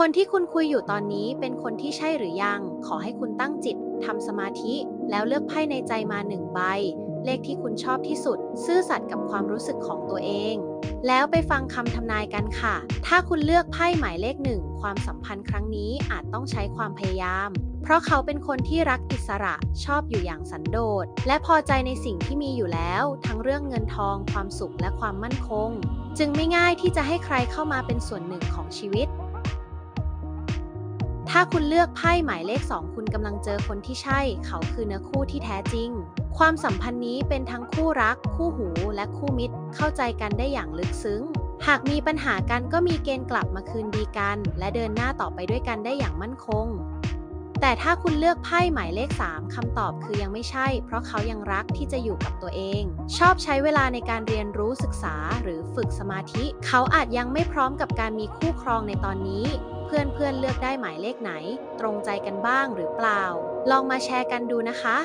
คนที่คุณคุยอยู่ตอนนี้เป็นคนที่ใช่หรือยัง ขอให้คุณตั้งจิตทำสมาธิ แล้วเลือกไพ่ในใจมาหนึ่งใบ เลขที่คุณชอบที่สุด ซื่อสัตย์กับความรู้สึกของตัวเอง แล้วไปฟังคำทำนายกันค่ะ ถ้าคุณเลือกไพ่หมายเลขหนึ่งความสัมพันธ์ครั้งนี้อาจต้องใช้ความพยายาม เพราะเขาเป็นคนที่รักอิสระชอบอยู่อย่างสันโดษ และพอใจในสิ่งที่มีอยู่แล้ว ทั้งเรื่องเงินทอง ความสุขและความมั่นคง จึงไม่ง่ายที่จะให้ใครเข้ามาเป็นส่วนหนึ่งของชีวิต ถ้าคุณเลือกไพ่หมายเลข 2 คุณกำลังเจอคนที่ใช่ เขาคือเนื้อคู่ที่แท้จริง ความสัมพันธ์นี้เป็นทั้งคู่รัก คู่หู และคู่มิตร เข้าใจกันได้อย่างลึกซึ้ง หากมีปัญหากันก็มีเกณฑ์กลับมาคืนดีกัน และเดินหน้าต่อไปด้วยกันได้อย่างมั่นคง แต่ถ้าคุณเลือกไพ่หมายเลข 3 คำตอบคือยังไม่ใช่ เพราะเขายังรักที่จะอยู่กับตัวเอง ชอบใช้เวลาในการเรียนรู้ศึกษาหรือฝึกสมาธิ เขาอาจยังไม่พร้อมกับการมีคู่ครองในตอนนี้ เพื่อนๆเเลือกได้หมายเลขไหน ตรงใจกันบ้างหรือเปล่า ลองมาแชร์กันดูนะคะ